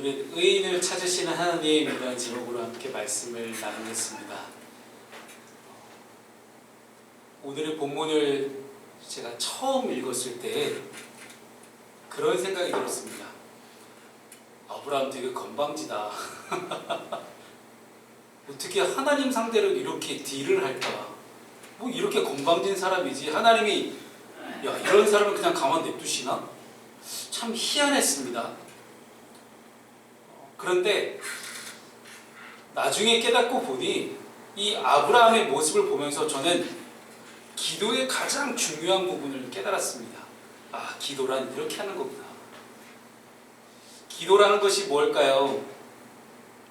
오늘은 의인을 찾으시는 하나님이라는 제목으로 함께 말씀을 나누겠습니다. 오늘의 본문을 제가 처음 읽었을 때 그런 생각이 들었습니다. 아브라함 되게 건방지다. 어떻게 하나님 상대로 이렇게 딜을 할까? 뭐 이렇게 건방진 사람이지 하나님이 야 이런 사람을 그냥 가만 냅두시나? 참 희한했습니다. 그런데 나중에 깨닫고 보니 이 아브라함의 모습을 보면서 저는 기도의 가장 중요한 부분을 깨달았습니다. 아, 기도란 이렇게 하는 거구나. 기도라는 것이 뭘까요?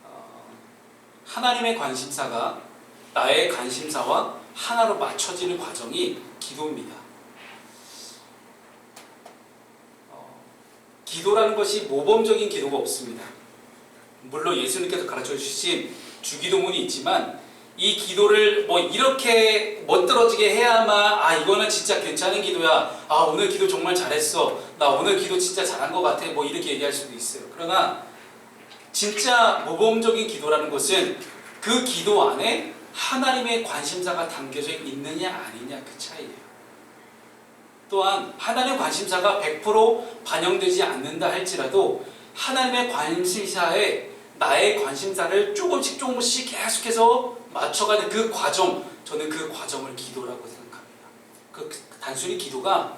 어, 하나님의 관심사가 나의 관심사와 하나로 맞춰지는 과정이 기도입니다. 어, 기도라는 것이 모범적인 기도가 없습니다. 물론 예수님께서 가르쳐 주신 주기도문이 있지만 이 기도를 뭐 이렇게 멋들어지게 해야만 아 이거는 진짜 괜찮은 기도야. 아 오늘 기도 정말 잘했어. 나 오늘 기도 진짜 잘한 것 같아. 뭐 이렇게 얘기할 수도 있어요. 그러나 진짜 모범적인 기도라는 것은 그 기도 안에 하나님의 관심사가 담겨져 있느냐 아니냐 그 차이예요. 또한 하나님의 관심사가 100% 반영되지 않는다 할지라도 하나님의 관심사에 나의 관심사를 조금씩 조금씩 계속해서 맞춰가는 그 과정, 저는 그 과정을 기도라고 생각합니다. 그 단순히 기도가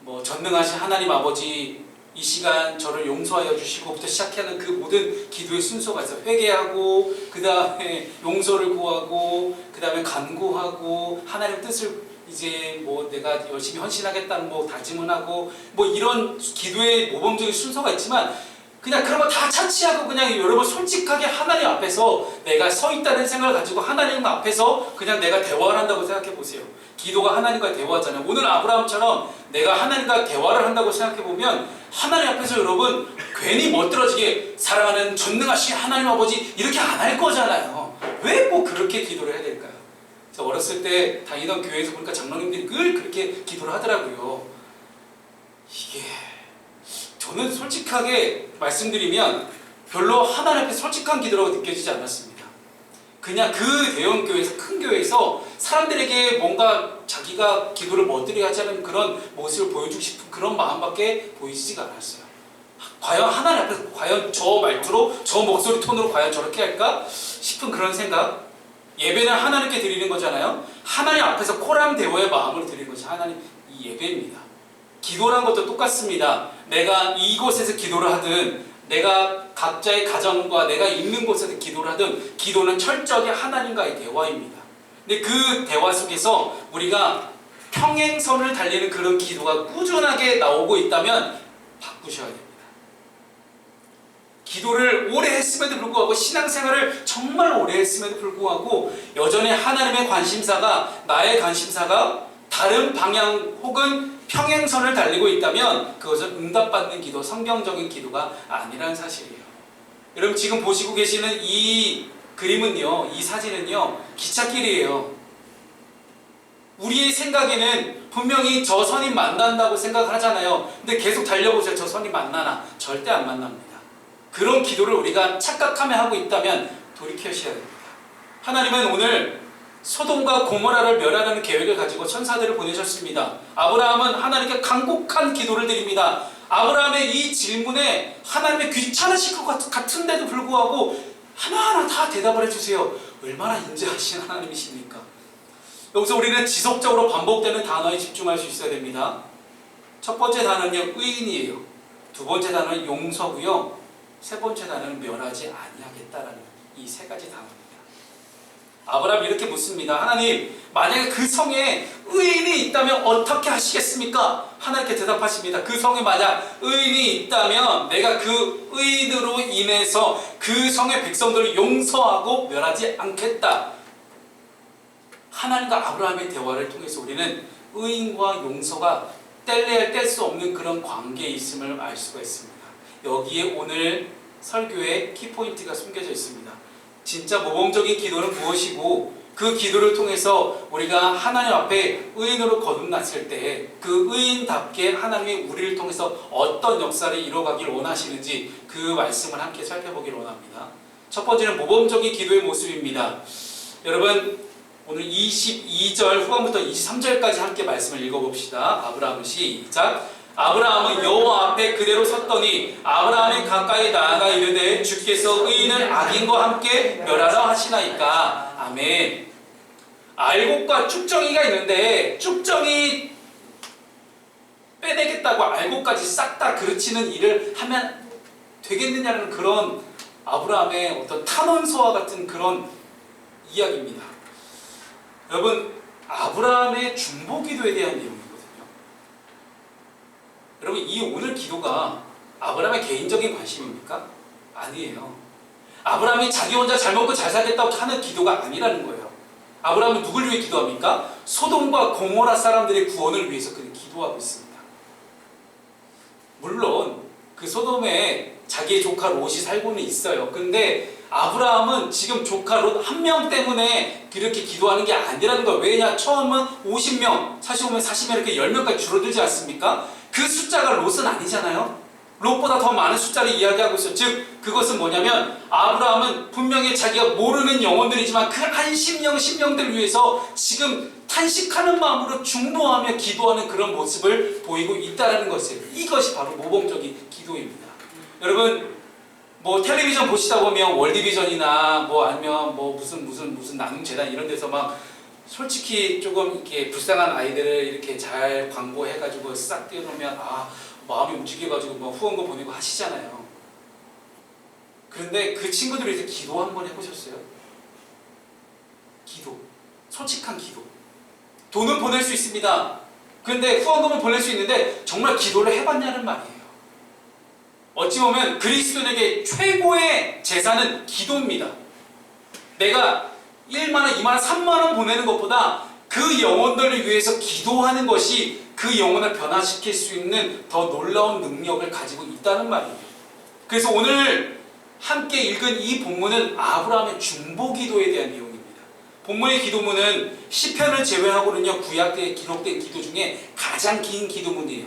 뭐 전능하신 하나님 아버지 이 시간 저를 용서하여 주시고부터 시작하는 그 모든 기도의 순서가 있어요. 회개하고 그 다음에 용서를 구하고 그 다음에 간구하고 하나님 뜻을 이제 뭐 내가 열심히 헌신하겠다는 뭐 다짐을 하고 뭐 이런 기도의 모범적인 순서가 있지만 그냥 그런 거 다 차치하고 그냥 여러분 솔직하게 하나님 앞에서 내가 서 있다는 생각을 가지고 하나님 앞에서 그냥 내가 대화를 한다고 생각해 보세요. 기도가 하나님과 대화하잖아요. 오늘 아브라함처럼 내가 하나님과 대화를 한다고 생각해 보면 하나님 앞에서 여러분 괜히 멋들어지게 사랑하는 전능하신 하나님 아버지 이렇게 안 할 거잖아요. 왜 꼭 그렇게 기도를 해야 될까요? 제가 어렸을 때 다니던 교회에서 보니까 장로님들이 늘 그렇게 기도를 하더라고요. 저는 솔직하게 말씀드리면 별로 하나님 앞에 솔직한 기도라고 느껴지지 않았습니다. 그냥 그 대형 교회에서 큰 교회에서 사람들에게 뭔가 자기가 기도를 멋들이 하자는 그런 모습을 보여주고 싶은 그런 마음밖에 보이지가 않았어요. 과연 하나님 앞에서 과연 저 말투로 저 목소리 톤으로 과연 저렇게 할까 싶은 그런 생각. 예배는 하나님께 드리는 거잖아요. 하나님 앞에서 코람 대오의 마음으로 드리는 것이 하나님 이 예배입니다. 기도란 것도 똑같습니다. 내가 이곳에서 기도를 하든 내가 각자의 가정과 내가 있는 곳에서 기도를 하든 기도는 철저하게 하나님과의 대화입니다. 근데 그 대화 속에서 우리가 평행선을 달리는 그런 기도가 꾸준하게 나오고 있다면 바꾸셔야 됩니다. 기도를 오래 했음에도 불구하고 신앙생활을 정말 오래 했음에도 불구하고 여전히 하나님의 관심사가 나의 관심사가 다른 방향 혹은 평행선을 달리고 있다면 그것은 응답받는 기도, 성경적인 기도가 아니라는 사실이에요. 여러분 지금 보시고 계시는 이 그림은요, 이 사진은요, 기찻길이에요. 우리의 생각에는 분명히 저 선이 만난다고 생각을 하잖아요. 근데 계속 달려보세요. 저 선이 만나나? 절대 안 만납니다. 그런 기도를 우리가 착각하며 하고 있다면 돌이켜셔야 됩니다. 하나님은 오늘 소돔과 고모라를 멸하라는 계획을 가지고 천사들을 보내셨습니다. 아브라함은 하나님께 간곡한 기도를 드립니다. 아브라함의 이 질문에 하나님의 귀찮으실 것 같- 같은데도 불구하고 하나하나 다 대답을 해주세요. 얼마나 인자하신 하나님이십니까? 여기서 우리는 지속적으로 반복되는 단어에 집중할 수 있어야 됩니다. 첫 번째 단어는요, 의인이에요. 두 번째 단어는 용서고요. 세 번째 단어는 멸하지 아니하겠다라는 이 세 가지 단어입니다. 아브라함이 이렇게 묻습니다. 하나님, 만약에 그 성에 의인이 있다면 어떻게 하시겠습니까? 하나님께 대답하십니다. 그 성에 만약 의인이 있다면 내가 그 의인으로 인해서 그 성의 백성들을 용서하고 멸하지 않겠다. 하나님과 아브라함의 대화를 통해서 우리는 의인과 용서가 뗄래야 뗄 수 없는 그런 관계에 있음을 알 수가 있습니다. 여기에 오늘 설교의 키포인트가 숨겨져 있습니다. 진짜 모범적인 기도는 무엇이고 그 기도를 통해서 우리가 하나님 앞에 의인으로 거듭났을 때 그 의인답게 하나님이 우리를 통해서 어떤 역사를 이루어가길 원하시는지 그 말씀을 함께 살펴보길 원합니다. 첫 번째는 모범적인 기도의 모습입니다. 여러분 오늘 22절 후반부터 23절까지 함께 말씀을 읽어봅시다. 아브라함은 시작. 아브라함은 여호와 앞에 그대로 섰더니 아브라함이 가까이 나아가 이르되 주께서 의인을 악인과 함께 멸하라 하시나이까. 아멘. 알곡과 쭉정이가 있는데 쭉정이 빼내겠다고 알곡까지 싹 다 그르치는 일을 하면 되겠느냐는 그런 아브라함의 어떤 탄원서와 같은 그런 이야기입니다. 여러분 아브라함의 중보 기도에 대한 내용이거든요. 여러분 이 오늘 기도가 아브라함의 개인적인 관심입니까? 아니에요. 아브라함이 자기 혼자 잘 먹고 잘 살겠다고 하는 기도가 아니라는 거예요. 아브라함은 누굴 위해 기도합니까? 소돔과 고모라 사람들의 구원을 위해서 그는 기도하고 있습니다. 물론 그 소돔에 자기의 조카 롯이 살고는 있어요. 근데 아브라함은 지금 조카 롯 한 명 때문에 그렇게 기도하는 게 아니라는 거예요. 왜냐? 처음은 50명, 사실 오면 40명 이렇게 10명까지 줄어들지 않습니까? 그 숫자가 롯은 아니잖아요. 롯보다 더 많은 숫자를 이야기하고 있어요. 즉, 그것은 뭐냐면, 아브라함은 분명히 자기가 모르는 영혼들이지만 그 한 심령, 심령들을 위해서 지금 탄식하는 마음으로 중보하며 기도하는 그런 모습을 보이고 있다는 것이에요. 이것이 바로 모범적인 기도입니다. 여러분, 뭐 텔레비전 보시다 보면 월드비전이나 뭐 아니면 뭐 무슨 무슨 무슨 나눔 재단 이런 데서 막 솔직히 조금 이렇게 불쌍한 아이들을 이렇게 잘 광고해가지고 싹 띄워놓으면 아 마음이 움직여가지고 뭐 후원금 보내고 하시잖아요. 그런데 그 친구들이 이제 기도 한번 해보셨어요? 기도, 솔직한 기도. 돈은 보낼 수 있습니다. 그런데 후원금은 보낼 수 있는데 정말 기도를 해봤냐는 말이에요. 어찌 보면 그리스도인에게 최고의 재산은 기도입니다. 내가 1만원, 2만원, 3만원 보내는 것보다 그 영혼들을 위해서 기도하는 것이 그 영혼을 변화시킬 수 있는 더 놀라운 능력을 가지고 있다는 말이에요. 그래서 오늘 함께 읽은 이 본문은 아브라함의 중보 기도에 대한 내용입니다. 본문의 기도문은 시편을 제외하고는요 구약에 기록된 기도 중에 가장 긴 기도문이에요.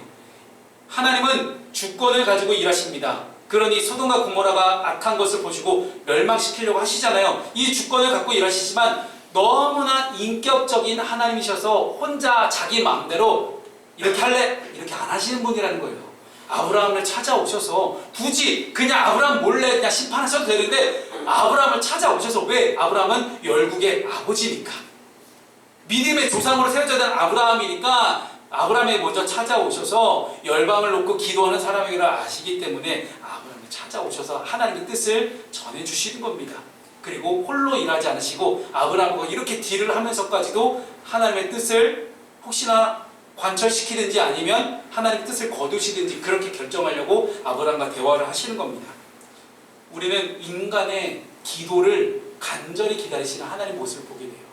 하나님은 주권을 가지고 일하십니다. 그러니 소돔과 고모라가 악한 것을 보시고 멸망시키려고 하시잖아요. 이 주권을 갖고 일하시지만 너무나 인격적인 하나님이셔서 혼자 자기 마음대로 이렇게 할래 이렇게 안 하시는 분이라는 거예요. 아브라함을 찾아오셔서 굳이 그냥 아브라함 몰래 그냥 심판하셔도 되는데 아브라함을 찾아오셔서 왜 아브라함은 열국의 아버지니까 믿음의 조상으로 세워져야 되는 아브라함이니까 아브라함이 먼저 찾아오셔서 열방을 놓고 기도하는 사람이라 아시기 때문에 아브라함을 찾아오셔서 하나님의 뜻을 전해주시는 겁니다. 그리고 홀로 일하지 않으시고 아브라함과 이렇게 딜을 하면서까지도 하나님의 뜻을 혹시나 관철시키든지 아니면 하나님의 뜻을 거두시든지 그렇게 결정하려고 아브라함과 대화를 하시는 겁니다. 우리는 인간의 기도를 간절히 기다리시는 하나님 모습을 보게 돼요.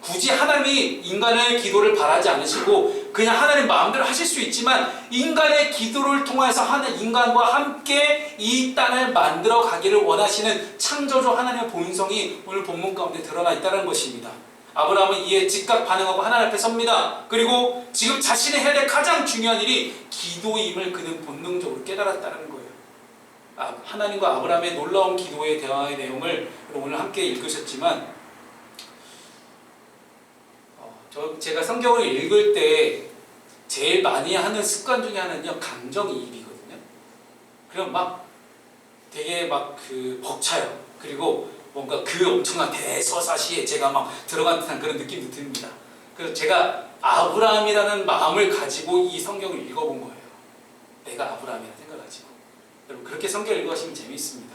굳이 하나님이 인간의 기도를 바라지 않으시고 그냥 하나님 마음대로 하실 수 있지만 인간의 기도를 통해서 하는 인간과 함께 이 땅을 만들어 가기를 원하시는 창조주 하나님의 본성이 오늘 본문 가운데 드러나 있다는 것입니다. 아브라함은 이에 즉각 반응하고 하나님 앞에 섭니다. 그리고 지금 자신이 해야 될 가장 중요한 일이 기도임을 그는 본능적으로 깨달았다는 거예요. 아, 하나님과 아브라함의 놀라운 기도의 대화의 내용을 오늘 함께 읽으셨지만 어, 저 제가 성경을 읽을 때 제일 많이 하는 습관 중에 하나는요 감정이입이거든요. 그럼 막 되게 막 그 벅차요. 그리고 뭔가 그 엄청난 대서사시에 제가 막 들어간 듯한 그런 느낌도 듭니다. 그래서 제가 아브라함이라는 마음을 가지고 이 성경을 읽어본 거예요. 내가 아브라함이라는 생각을 가지고. 여러분 그렇게 성경 읽어가시면 재미있습니다.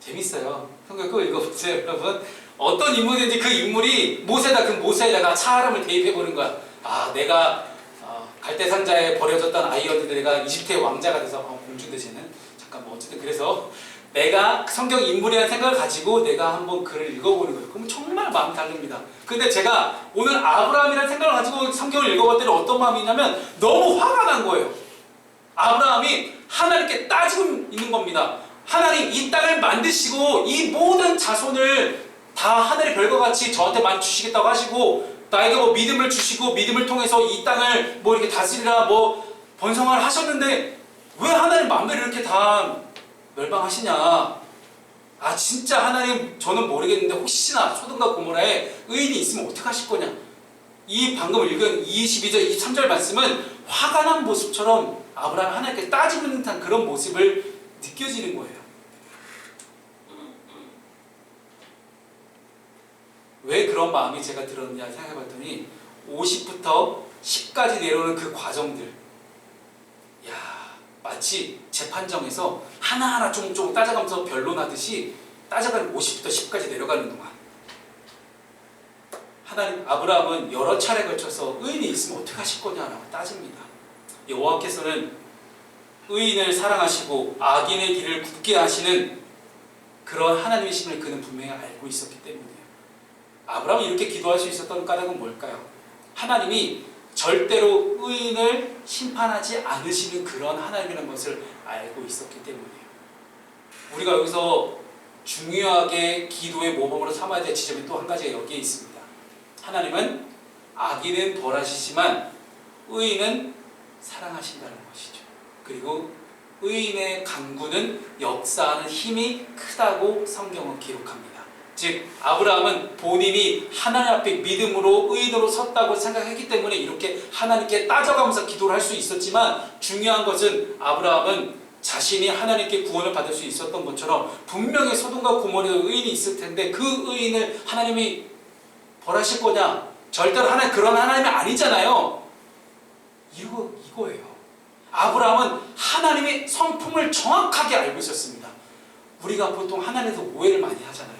재밌어요. 성경 꼭 읽어보세요, 여러분. 어떤 인물인지 그 인물이 모세다 그 모세에다가 사람을 대입해 보는 거야. 아, 내가 어, 갈대 상자에 버려졌던 아이였는데 내가 이집트의 왕자가 돼서 어, 공주인데 쟤는 잠깐 뭐 어쨌든 그래서 내가 성경 인물이라는 생각을 가지고 내가 한번 글을 읽어보는 거예요. 그럼 정말 마음 다릅니다. 근데 제가 오늘 아브라함이라는 생각을 가지고 성경을 읽어봤더니 어떤 마음이냐면 너무 화가 난 거예요. 아브라함이 하나님께 따지고 있는 겁니다. 하나님 이 땅을 만드시고 이 모든 자손을 다 하늘의 별과 같이 저한테 많이 주시겠다고 하시고 나에게 뭐 믿음을 주시고 믿음을 통해서 이 땅을 뭐 이렇게 다스리라 뭐 번성을 하셨는데 왜 하나님 마음대로 이렇게 다 멸망하시냐? 아 진짜 하나님 저는 모르겠는데 혹시나 소돔과 고모라에 의인이 있으면 어떻게 하실 거냐? 이 방금 읽은 22절, 23절 말씀은 화가 난 모습처럼 아브라함 하나님께 따지는 듯한 그런 모습을 느껴지는 거예요. 왜 그런 마음이 제가 들었냐 생각해봤더니 50부터 10까지 내려오는 그 과정들 야 마치 재판정에서 하나하나 조금조금 따져가면서 변론하듯이 따져가는 50부터 10까지 내려가는 동안 하나님 아브라함은 여러 차례 걸쳐서 의인이 있으면 어떻게 하실 거냐라고 따집니다. 여호와께서는 의인을 사랑하시고 악인의 길을 굳게 하시는 그런 하나님이심을 그는 분명히 알고 있었기 때문이에요. 아브라함이 이렇게 기도할 수 있었던 까닭은 뭘까요? 하나님이 절대로 의인을 심판하지 않으시는 그런 하나님이라는 것을 알고 있었기 때문이에요. 우리가 여기서 중요하게 기도의 모범으로 삼아야 될 지점이 또 한 가지가 여기에 있습니다. 하나님은 악인은 벌하시지만 의인은 사랑하신다는 것이죠. 그리고 의인의 강구는 역사하는 힘이 크다고 성경은 기록합니다. 즉 아브라함은 본인이 하나님 앞에 믿음으로 의인으로 섰다고 생각했기 때문에 이렇게 하나님께 따져가면서 기도를 할 수 있었지만 중요한 것은 아브라함은 자신이 하나님께 구원을 받을 수 있었던 것처럼 분명히 소돔과 고모르에 의인이 있을 텐데 그 의인을 하나님이 벌하실 거냐? 절대로 하나님 그런 하나님이 아니잖아요. 이거 이거예요. 아브라함은 하나님의 성품을 정확하게 알고 있었습니다. 우리가 보통 하나님에서 오해를 많이 하잖아요.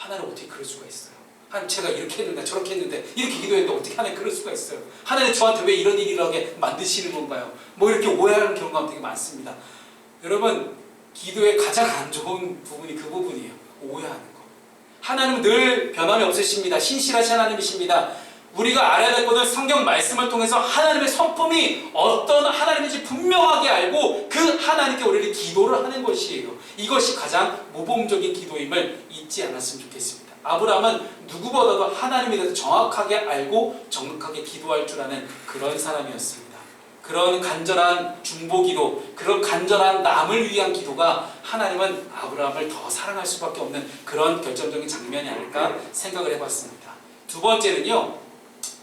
하나님 어떻게 그럴 수가 있어요? 하나님 제가 이렇게 했는데 저렇게 했는데 이렇게 기도했는데 어떻게 하나님 그럴 수가 있어요? 하나님 저한테 왜 이런 일을 하게 만드시는 건가요? 뭐 이렇게 오해하는 경우가 되게 많습니다. 여러분 기도의 가장 안 좋은 부분이 그 부분이에요. 오해하는 거. 하나님은 늘 변함이 없으십니다. 신실하신 하나님이십니다. 우리가 알아야 될 것은 성경 말씀을 통해서 하나님의 성품이 어떤 하나님인지 분명하게 알고 그 하나님께 우리를 기도를 하는 것이에요. 이것이 가장 모범적인 기도임을 잊지 않았으면 좋겠습니다. 아브라함은 누구보다도 하나님에 대해서 정확하게 알고 정확하게 기도할 줄 아는 그런 사람이었습니다. 그런 간절한 중보 기도, 그런 간절한 남을 위한 기도가 하나님은 아브라함을 더 사랑할 수밖에 없는 그런 결정적인 장면이 아닐까 생각을 해봤습니다. 두 번째는요,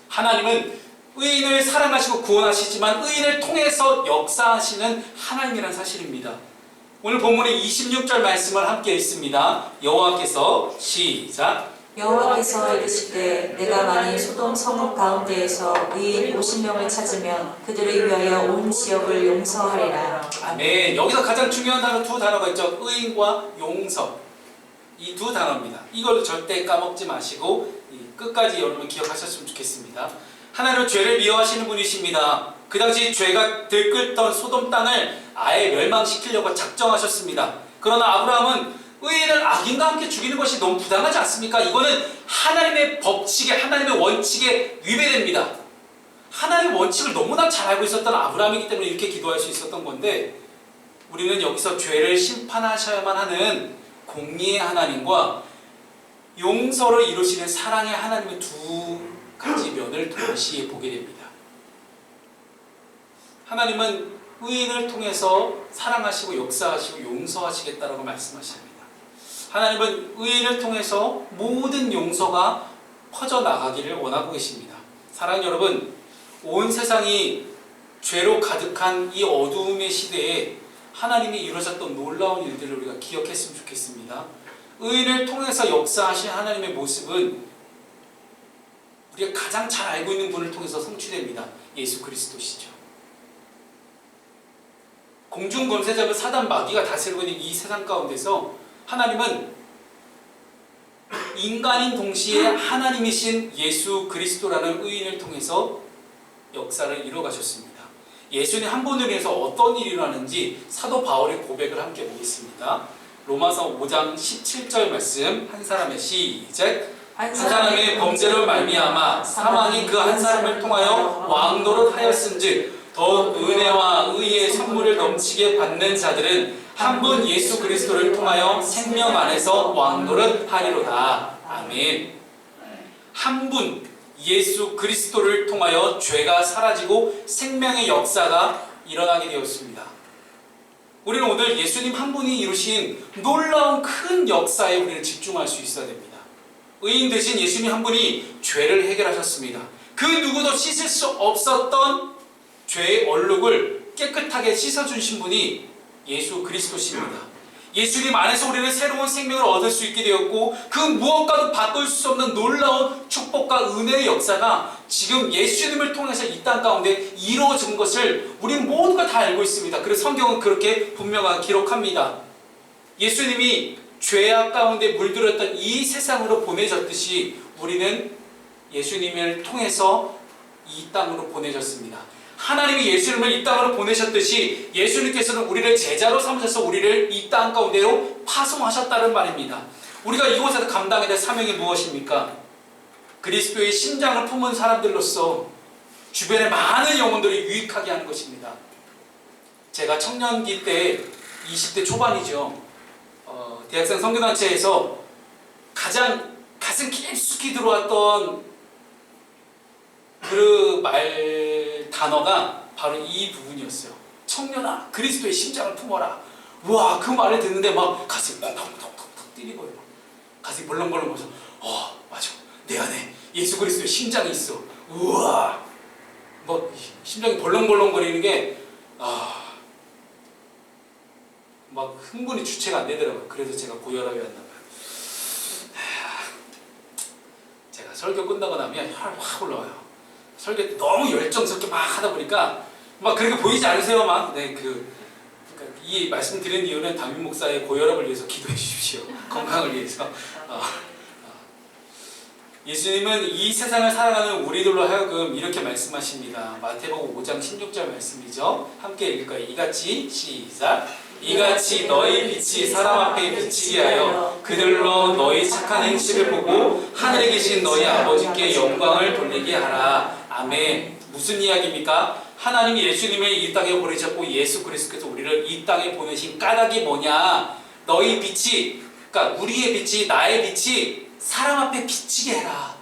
하나님은 의인을 사랑하시고 구원하시지만 의인을 통해서 역사하시는 하나님이라는 사실입니다. 오늘 본문의 26절 말씀을 함께 읽습니다. 여호와께서 시작 여호와께서 이르시되 내가 만일 소돔 성읍 가운데에서 의인 50명을 찾으면 그들을 위하여 온 지역을 용서하리라. 아멘. 여기서 가장 중요한 단어 두 단어가 있죠. 의인과 용서. 이 두 단어입니다. 이걸 절대 까먹지 마시고 이 끝까지 여러분 기억하셨으면 좋겠습니다. 하나님은 죄를 미워하시는 분이십니다. 그 당시 죄가 들끓던 소돔 땅을 아예 멸망시키려고 작정하셨습니다. 그러나 아브라함은 의인을 악인과 함께 죽이는 것이 너무 부당하지 않습니까? 이거는 하나님의 법칙에 하나님의 원칙에 위배됩니다. 하나님의 원칙을 너무나 잘 알고 있었던 아브라함이기 때문에 이렇게 기도할 수 있었던 건데 우리는 여기서 죄를 심판하셔야만 하는 공의의 하나님과 용서를 이루시는 사랑의 하나님의 두 가지 면을 동시에 보게 됩니다. 하나님은 의인을 통해서 사랑하시고 역사하시고 용서하시겠다라고 말씀하십니다. 하나님은 의인을 통해서 모든 용서가 퍼져 나가기를 원하고 계십니다. 사랑 여러분, 온 세상이 죄로 가득한 이 어두움의 시대에 하나님이 이루어졌던 놀라운 일들을 우리가 기억했으면 좋겠습니다. 의인을 통해서 역사하신 하나님의 모습은 우리가 가장 잘 알고 있는 분을 통해서 성취됩니다. 예수 그리스도시죠. 공중 권세자는 사단 마귀가 다스리고 있는 이 세상 가운데서 하나님은 인간인 동시에 하나님이신 예수 그리스도라는 의인을 통해서 역사를 이뤄가셨습니다. 예수님 한 분을 위해서 어떤 일이 일어나는지 사도 바울의 고백을 함께 보겠습니다. 로마서 5장 17절 말씀 한 사람의 시작 한 사람의 범죄로 말미암아 사망이 그 한 사람을 통하여 왕노릇 하였은즉 더 은혜와 의의 선물을 넘치게 받는 자들은 한 분 예수 그리스도를 통하여 생명 안에서 왕노릇 하리로다. 아멘. 한 분 예수 그리스도를 통하여 죄가 사라지고 생명의 역사가 일어나게 되었습니다. 우리는 오늘 예수님 한 분이 이루신 놀라운 큰 역사에 우리는 집중할 수 있어야 됩니다. 의인 대신 예수님 한 분이 죄를 해결하셨습니다. 그 누구도 씻을 수 없었던 죄의 얼룩을 깨끗하게 씻어주신 분이 예수 그리스도십니다. 예수님 안에서 우리는 새로운 생명을 얻을 수 있게 되었고 그 무엇과도 바꿀 수 없는 놀라운 축복과 은혜의 역사가 지금 예수님을 통해서 이 땅 가운데 이루어진 것을 우리 모두가 다 알고 있습니다. 그래서 성경은 그렇게 분명하게 기록합니다. 예수님이 죄악 가운데 물들었던 이 세상으로 보내졌듯이 우리는 예수님을 통해서 이 땅으로 보내졌습니다. 하나님이 예수님을 이 땅으로 보내셨듯이 예수님께서는 우리를 제자로 삼으셔서 우리를 이 땅 가운데로 파송하셨다는 말입니다. 우리가 이곳에서 감당해야 될 사명이 무엇입니까? 그리스도의 심장을 품은 사람들로서 주변의 많은 영혼들을 유익하게 하는 것입니다. 제가 청년기 때 20대 초반이죠. 어, 대학생 선교단체에서 가장 가슴 깊숙이 들어왔던 그 말 단어가 바로 이 부분이었어요. 청년아, 그리스도의 심장을 품어라. 와, 그 말을 듣는데 막 가슴이 펑펑펑펑 뛰리고요. 가슴이 벌렁벌렁 거려서, 어, 맞아. 내 안에 예수 그리스도의 심장이 있어. 우와. 뭐 심장이 벌렁벌렁거리는 게 아. 막 흥분이 주체가 안 되더라고요. 그래서 제가 고혈압이 왔나 봐요. 제가 설교 끝나고 나면 혈확 올라와요. 설교 때 너무 열정스럽게 막 하다 보니까 막 그렇게 보이지 않으세요? 막 네, 그, 그러니까 이 말씀 드린 이유는 담임 목사의 고혈압을 위해서 기도해 주십시오. 건강을 위해서. 어, 어. 예수님은 이 세상을 살아가는 우리들로 하여금 이렇게 말씀하십니다. 마태복음 5장 16절 말씀이죠. 함께 읽을까요? 이같이 시작. 이같이 너희 빛이 사람 앞에 비치게 하여 그들로 너희 착한 행실을 보고 하늘에 계신 너희 아버지께 영광을 돌리게 하라. 아멘. 무슨 이야기입니까? 하나님이 예수님을 이 땅에 보내셨고 예수 그리스도께서 우리를 이 땅에 보내신 까닭이 뭐냐? 너희 빛이 그러니까 우리의 빛이 나의 빛이 사람 앞에 비치게 해라.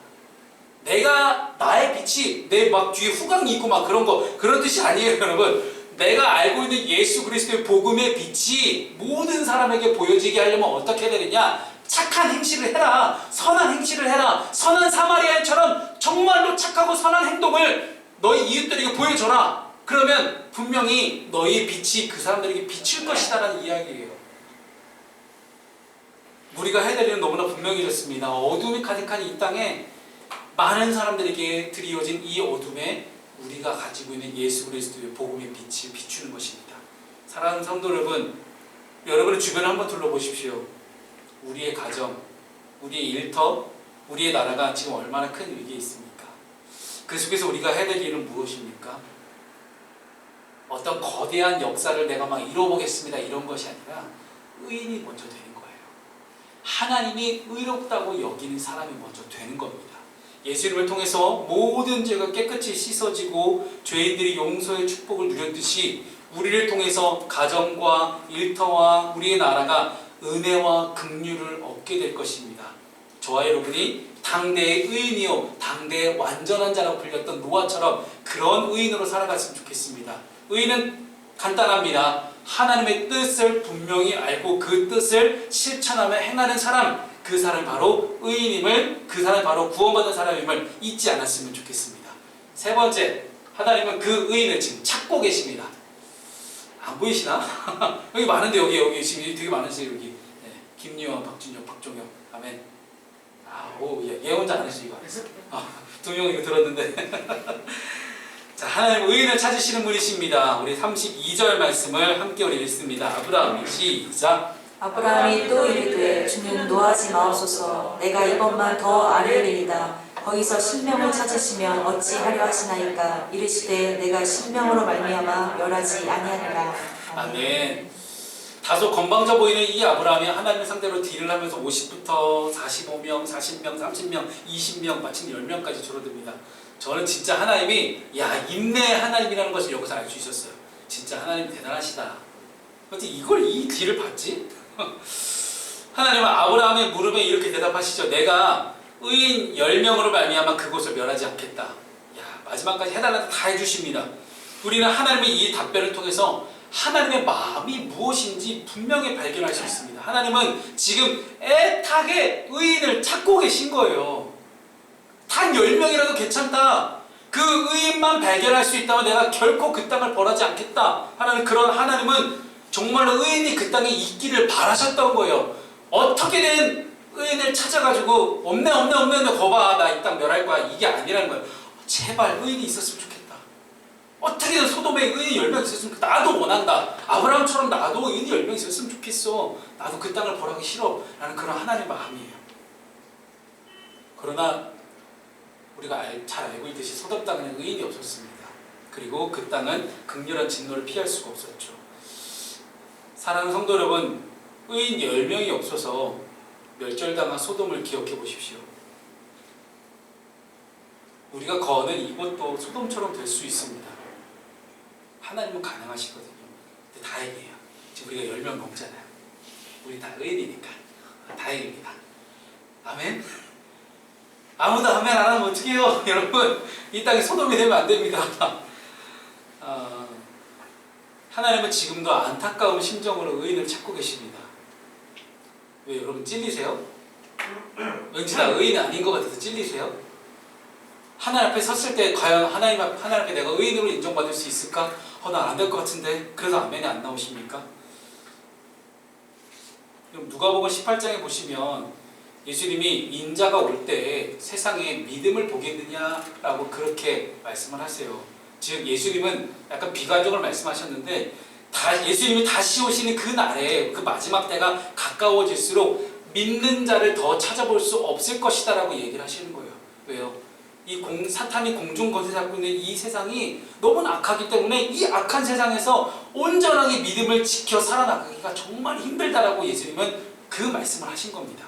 내가 나의 빛이 내 막 뒤에 후광이 있고 막 그런 거 그런 뜻이 아니에요, 여러분. 내가 알고 있는 예수 그리스도의 복음의 빛이 모든 사람에게 보여지게 하려면 어떻게 되느냐? 착한 행실을 해라. 선한 행실을 해라. 선한 사마리아인처럼 정말로 착하고 선한 행동을 너희 이웃들에게 보여줘라. 그러면 분명히 너희 빛이 그 사람들에게 비칠 것이다라는 이야기예요. 우리가 해야 될 일은 너무나 분명해졌습니다. 어둠이 가득한 이 땅에 많은 사람들에게 드리워진 이 어둠에 우리가 가지고 있는 예수 그리스도의 복음의 빛을 비추는 것입니다. 사랑하는 성도 여러분, 여러분의 주변을 한번 둘러보십시오. 우리의 가정, 우리의 일터, 우리의 나라가 지금 얼마나 큰 위기에 있습니까? 그 속에서 우리가 해야 될 일은 무엇입니까? 어떤 거대한 역사를 내가 막 이뤄보겠습니다. 이런 것이 아니라 의인이 먼저 되는 거예요. 하나님이 의롭다고 여기는 사람이 먼저 되는 겁니다. 예수님을 통해서 모든 죄가 깨끗이 씻어지고 죄인들이 용서의 축복을 누렸듯이 우리를 통해서 가정과 일터와 우리의 나라가 은혜와 긍휼을 얻게 될 것입니다. 저와 여러분이 당대의 의인이요 당대의 완전한 자라고 불렸던 노아처럼 그런 의인으로 살아갔으면 좋겠습니다. 의인은 간단합니다. 하나님의 뜻을 분명히 알고 그 뜻을 실천하며 행하는 사람, 그 사람이 바로 의인임을, 그 사람이 바로 구원받은 사람임을 잊지 않았으면 좋겠습니다. 세 번째, 하나님은 그 의인을 지금 찾고 계십니다. 안 보이시나? 여기 많은데 여기 여기 지금 되게 많으세요 여기. 네, 김유원, 박준영, 박종영, 아멘. 아, 오, 예, 얘 혼자 안 했어 이거. 아, 두명 이거 들었는데. 자, 하나님 의인을 찾으시는 분이십니다. 우리 32절 말씀을 함께 우리 읽습니다. 아브라함이 시작. 아브라함이 또 이르되 주는 노하지 마옵소서 내가 이것만 더 아뢰리이다 거기서 신명을 찾으시면 어찌하려 하시나이까 이르시되 내가 신명으로 말미암아 멸하지 아니하리라 아멘. 다소 건방져 보이는 이 아브라함이 하나님을 상대로 딜을 하면서 50부터 45명, 40명, 30명, 20명, 마침 10명까지 줄어듭니다. 저는 진짜 하나님이 야 인내 하나님이라는 것을 여기서 알수 있었어요. 진짜 하나님 대단하시다. 어떻게 이걸 이 뒤를 봤지? 하나님은 아브라함의 물음에 이렇게 대답하시죠. 내가 의인 10명으로 말미암아 그곳을 멸하지 않겠다. 야, 마지막까지 해달라는 다 해주십니다. 우리는 하나님의 이 답변을 통해서 하나님의 마음이 무엇인지 분명히 발견할 수 있습니다. 하나님은 지금 애타게 의인을 찾고 계신 거예요. 단 10명이라도 괜찮다. 그 의인만 발견할 수 있다면 내가 결코 그 땅을 벌하지 않겠다. 하는 그런 하나님은 정말로 의인이 그 땅에 있기를 바라셨던 거예요. 어떻게든 의인을 찾아가지고 없네 없네 없네 없네 거봐 나 이 땅 멸할 거야 이게 아니라는 거예요. 제발 의인이 있었으면 좋겠다. 어떻게든 소돔에 의인이 10명 있었으면 좋겠다. 나도 원한다. 아브라함처럼 나도 의인이 10명 있었으면 좋겠어. 나도 그 땅을 벌하기 싫어. 라는 그런 하나님의 마음이에요. 그러나 우리가 알- 잘 알고 있듯이 소돔 땅에는 의인이 없었습니다. 그리고 그 땅은 극렬한 진노를 피할 수가 없었죠. 사랑하는 성도 여러분, 의인 10명이 없어서 멸절당한 소돔을 기억해 보십시오. 우리가 거하는 이곳도 소돔처럼 될 수 있습니다. 하나님은 가능하시거든요. 근데 다행이에요. 지금 우리가 10명 넘잖아요. 우리 다 의인이니까. 아, 다행입니다. 아멘? 아무도 아멘 안 하면 어떡해요? 여러분, 이 땅이 소돔이 되면 안 됩니다. 아, 하나님은 지금도 안타까운 심정으로 의인을 찾고 계십니다. 왜 여러분 찔리세요? 왠지 나 의인 아닌 것 같아서 찔리세요? 하나님 앞에 섰을 때 과연 하나님 앞 하나님 앞에 내가 의인으로 인정받을 수 있을까? 어, 난안될 것 같은데. 그래서 아멘이 안 나오십니까? 누가복음 18장에 보시면 예수님이 인자가 올 때 세상에 믿음을 보겠느냐라고 그렇게 말씀을 하세요. 즉 예수님은 약간 비관적으로 말씀하셨는데 다 예수님이 다시 오시는 그 날에 그 마지막 때가 가까워질수록 믿는 자를 더 찾아볼 수 없을 것이다 라고 얘기를 하시는 거예요. 왜요? 이 공, 사탄이 공중 거세 잡고 있는 이 세상이 너무 악하기 때문에 이 악한 세상에서 온전하게 믿음을 지켜 살아나가기가 정말 힘들다라고 예수님은 그 말씀을 하신 겁니다.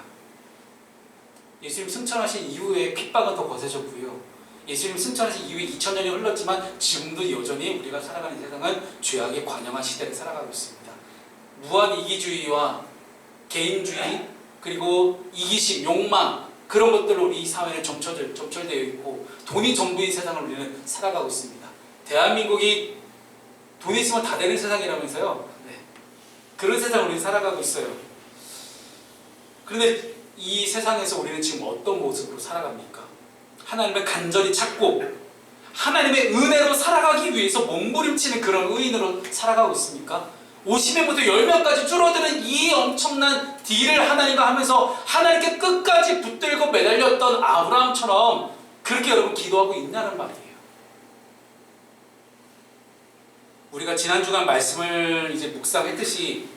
예수님 승천하신 이후에 핍박은 더 거세졌고요. 예수님 승천하신 이후에 2000년이 흘렀지만 지금도 여전히 우리가 살아가는 세상은 죄악의 관영한 시대를 살아가고 있습니다. 무한 이기주의와 개인주의 그리고 이기심, 욕망 그런 것들로 우리 이 사회는 점철, 점철되어 있고 돈이 전부인 세상을 우리는 살아가고 있습니다. 대한민국이 돈 있으면 다 되는 세상이라면서요. 네. 그런 세상 우리는 살아가고 있어요. 그런데 이 세상에서 우리는 지금 어떤 모습으로 살아갑니까? 하나님을 간절히 찾고 하나님의 은혜로 살아가기 위해서 몸부림치는 그런 의인으로 살아가고 있습니까? 50명부터 10명까지 줄어드는 이 엄청난 딜을 하나님과 하면서 하나님께 끝까지 붙들고 매달렸던 아브라함처럼 그렇게 여러분 기도하고 있냐는 말이에요. 우리가 지난 주간 말씀을 이제 묵상했듯이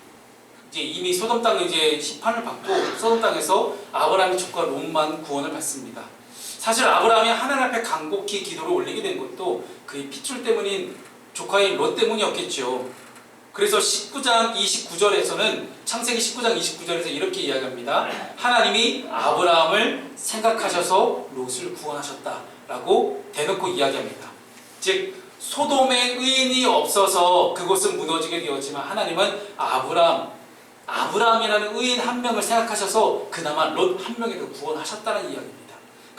이제 이미 소돔 땅에 이제 심판을 받고 소돔 땅에서 아브라함의 조카 롯만 구원을 받습니다. 사실 아브라함이 하나님 앞에 간곡히 기도를 올리게 된 것도 그의 핏줄 때문인 조카인 롯 때문이었겠죠. 그래서 19장 29절에서는 창세기 19장 29절에서 이렇게 이야기합니다. 하나님이 아브라함을 생각하셔서 롯을 구원하셨다라고 대놓고 이야기합니다. 즉 소돔에 의인이 없어서 그곳은 무너지게 되었지만 하나님은 아브라함 아브라함이라는 의인 한 명을 생각하셔서 그나마 롯 한 명이라도 구원하셨다는 이야기입니다.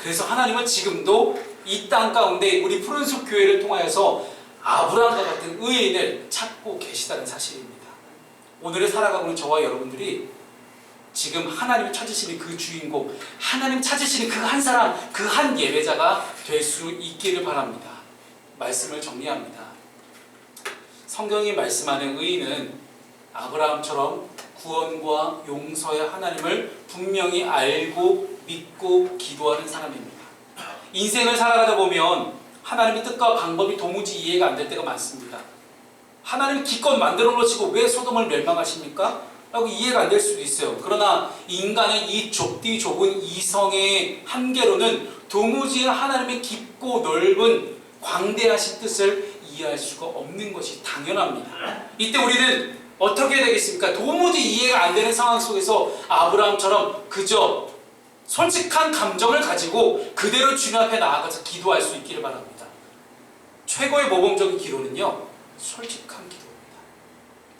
그래서 하나님은 지금도 이 땅 가운데 우리 푸른숲 교회를 통하여서 아브라함과 같은 의인을 찾고 계시다는 사실입니다. 오늘을 살아가고 있는 저와 여러분들이 지금 하나님이 찾으시는 그 주인공, 하나님 찾으시는 그 한 사람, 그 한 예배자가 될 수 있기를 바랍니다. 말씀을 정리합니다. 성경이 말씀하는 의인은 아브라함처럼 구원과 용서의 하나님을 분명히 알고 믿고 기도하는 사람입니다. 인생을 살아가다 보면 하나님의 뜻과 방법이 도무지 이해가 안 될 때가 많습니다. 하나님이 기껏 만들어 놓으시고 왜 소돔을 멸망하십니까? 라고 이해가 안 될 수도 있어요. 그러나 인간의 이 좁디 좁은 이성의 한계로는 도무지 하나님의 깊고 넓은 광대하신 뜻을 이해할 수가 없는 것이 당연합니다. 이때 우리는 어떻게 되겠습니까? 도무지 이해가 안 되는 상황 속에서 아브라함처럼 그저 솔직한 감정을 가지고 그대로 주님 앞에 나아가서 기도할 수 있기를 바랍니다. 최고의 모범적인 기도는요, 솔직한 기도예요.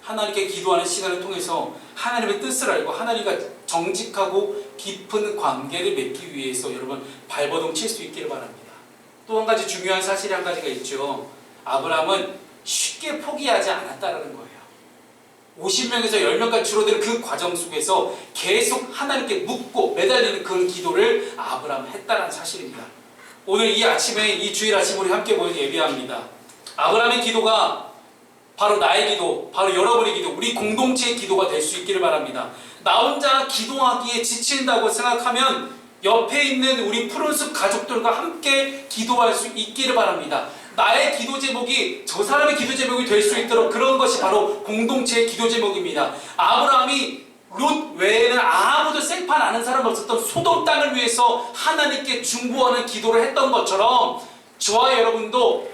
하나님께 기도하는 시간을 통해서 하나님의 뜻을 알고 하나님과 정직하고 깊은 관계를 맺기 위해서 여러분 발버둥 칠 수 있기를 바랍니다. 또 한 가지 중요한 사실이 한 가지가 있죠. 아브라함은 쉽게 포기하지 않았다라는 거예요. 50명에서 10명까지 줄어드는 그 과정 속에서 계속 하나님께 묻고 매달리는 그 기도를 아브라함 했다는 사실입니다. 오늘 이 아침에 이 주일 아침 우리 함께 모여 예배합니다. 아브라함의 기도가 바로 나의 기도, 바로 여러분의 기도, 우리 공동체의 기도가 될 수 있기를 바랍니다. 나 혼자 기도하기에 지친다고 생각하면 옆에 있는 우리 푸른숲 가족들과 함께 기도할 수 있기를 바랍니다. 나의 기도 제목이 저 사람의 기도 제목이 될 수 있도록 그런 것이 바로 공동체의 기도 제목입니다. 아브라함이 룻 외에는 아무도 생판 아는 사람 없었던 소돔 땅을 위해서 하나님께 중보하는 기도를 했던 것처럼 저와 여러분도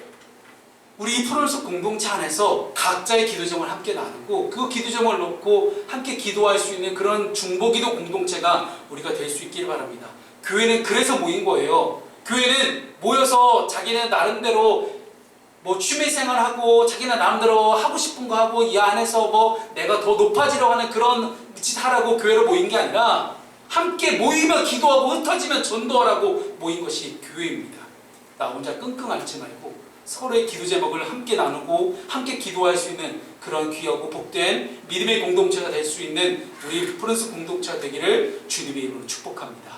우리 이 푸른숲 공동체 안에서 각자의 기도 제목을 함께 나누고 그 기도 제목을 놓고 함께 기도할 수 있는 그런 중보기도 공동체가 우리가 될 수 있기를 바랍니다. 교회는 그래서 모인 거예요. 교회는 모여서 자기네 나름대로 뭐 취미 생활하고 자기네 나름대로 하고 싶은 거 하고 이 안에서 뭐 내가 더 높아지려고 하는 그런 짓 하라고 교회로 모인 게 아니라 함께 모이면 기도하고 흩어지면 전도하라고 모인 것이 교회입니다. 나 혼자 끙끙 앓지 말고 서로의 기도 제목을 함께 나누고 함께 기도할 수 있는 그런 귀하고 복된 믿음의 공동체가 될 수 있는 우리 푸른숲 공동체가 되기를 주님의 이름으로 축복합니다.